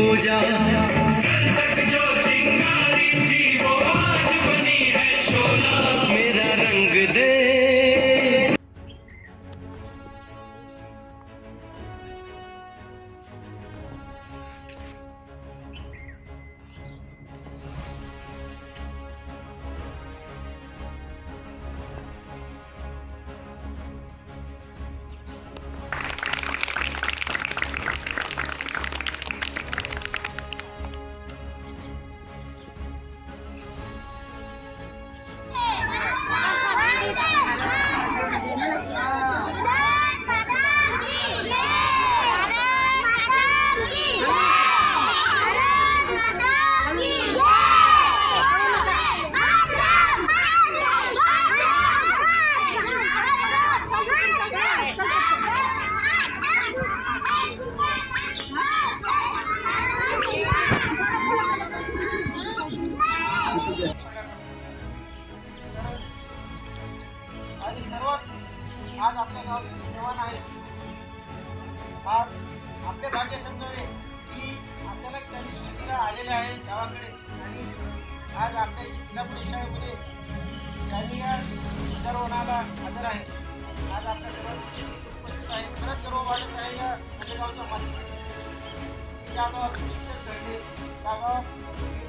शोले की पूजा आज आपल्या गावाचे जवान आहेत आज आपले भाग्य समजावे की आपल्याला त्यांनी सुट्टीला आलेले आहे गावाकडे. आणि आज आपल्या जिल्हा परिषदेमध्ये त्यांनी या ध्वजारोहणाला हजर आहे. आज आपल्या सर्वांची उपस्थित आहे. खरंच गर्व वाढत आहे या गावच्या माध्यमातून या गावात शिक्षक घडले त्या गावात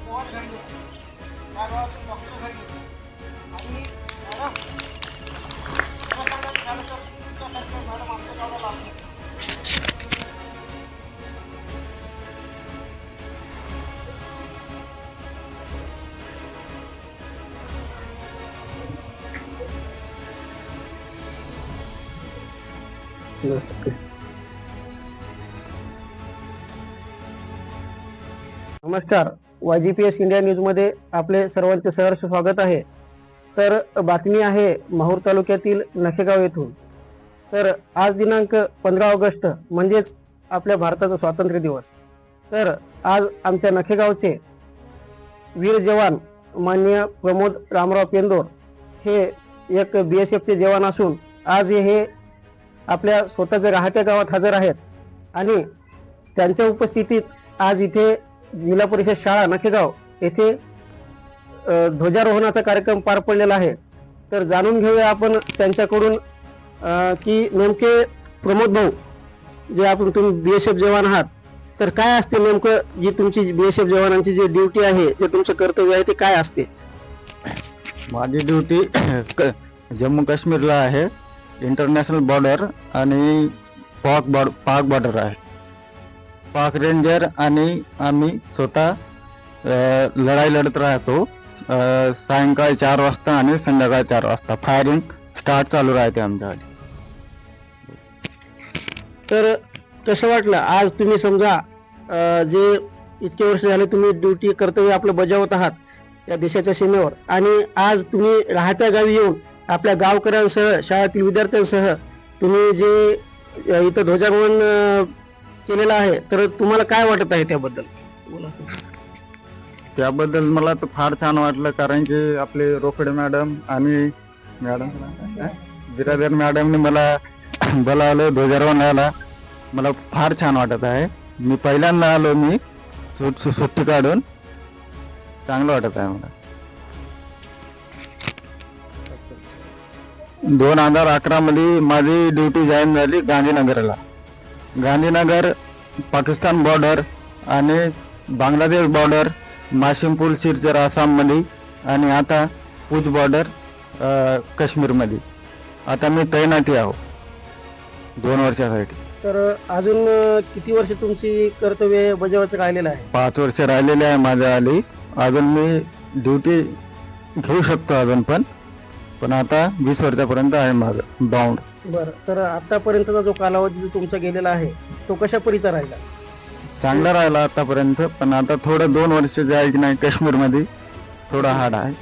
पोहत घडले त्या गावात डॉक्टर घडले. नमस्कार. वायजीपीएस इंडिया न्यूजमध्ये इंडिया न्यूजमध्ये आपले सर्वांचे सहर्ष स्वागत आहे. तर बातमी आहे माहूर तालुक्यातील नखेगाव येथून. तर आज दिनांक पंधरा ऑगस्ट म्हणजेच आपल्या भारताचा स्वातंत्र्य दिवस. तर आज आमच्या नखेगावचे वीर जवान माननीय प्रमोद रामराव पेंदोर हे एक बी एस एफचे जवान असून आज हे आपल्या स्वतःच्या राहत्या गावात हजर आहेत आणि त्यांच्या उपस्थितीत आज इथे जिल्हा परिषद शाळा नखेगाव येथे ध्वजारोहणाचा कार्यक्रम पार पडलेला आहे. तर जाणून घेऊया आपण त्यांच्याकडून की नेमके प्रमोद भाऊ जे आपण तुम्ही बीएसएफ जवान आहात तर काय असते नेमकं जी तुमची बीएसएफ जवानांची जी ड्युटी आहे जे तुमचं कर्तव्य आहे ते काय असते? माझी ड्युटी जम्मू काश्मीरला आहे इंटरनॅशनल बॉर्डर आणि पाक बॉर्ड पाक बॉर्डर आहे. पाक रेंजर आणि आम्ही स्वतः लढाई लढत राहतो. सायंकाळी चार वाजता आणि संध्याकाळी चार वाजता. फायरिंग स्टार्ट चालू राहते आमच्याकडे तर कसं वाटलं? आज तुम्ही समजा जे इतके वर्ष झाले तुम्ही ड्युटी कर्तव्य आपलं बजावत आहात या देशाच्या सीमेवर आणि आज तुम्ही राहत्या गावी येऊन आपल्या गावकऱ्यांसह शाळेतील विद्यार्थ्यांसह तुम्ही जे इथं ध्वजारोहण केलेलं आहे तर तुम्हाला काय वाटत आहे त्याबद्दल? त्याबद्दल मला तर फार छान वाटलं कारण की आपले रोकडे मॅडम आणि मॅडम बिरादर मॅडमने मला बोलावलं ध्वजारोहणाला मला फार छान वाटत आहे. मी पहिल्यांदा आलो मी सु- सुट्टी काढून. चांगलं वाटत आहे मला. दोन हजार अकरा मध्ये माझी ड्युटी जॉईन झाली गांधीनगरला. गांधीनगर पाकिस्तान बॉर्डर आणि बांगलादेश बॉर्डर माशिमपूल सिरचर आसाममध्ये आणि आता पूज बॉर्डर काश्मीरमध्ये. आता मी तैनाती आहो. दोन वर्षासाठी. तर अजून किती वर्ष तुमची कर्तव्य बजावायचं राहिलेलं आहे? पाच वर्ष राहिलेले आहे माझ्या आली. अजून मी ड्युटी घेऊ शकतो अजून पण. पण आता वीस वर्षापर्यंत आहे माझं बाउंड बरं तर आतापर्यंतचा जो कालावधी जो तुमचा गेलेला आहे तो कशा परीचा राहिला? चांगला राहिला आतापर्यंत पण आता थोडं दोन वर्ष जे आहे की नाही काश्मीरमध्ये थोडं हार्ड आहे.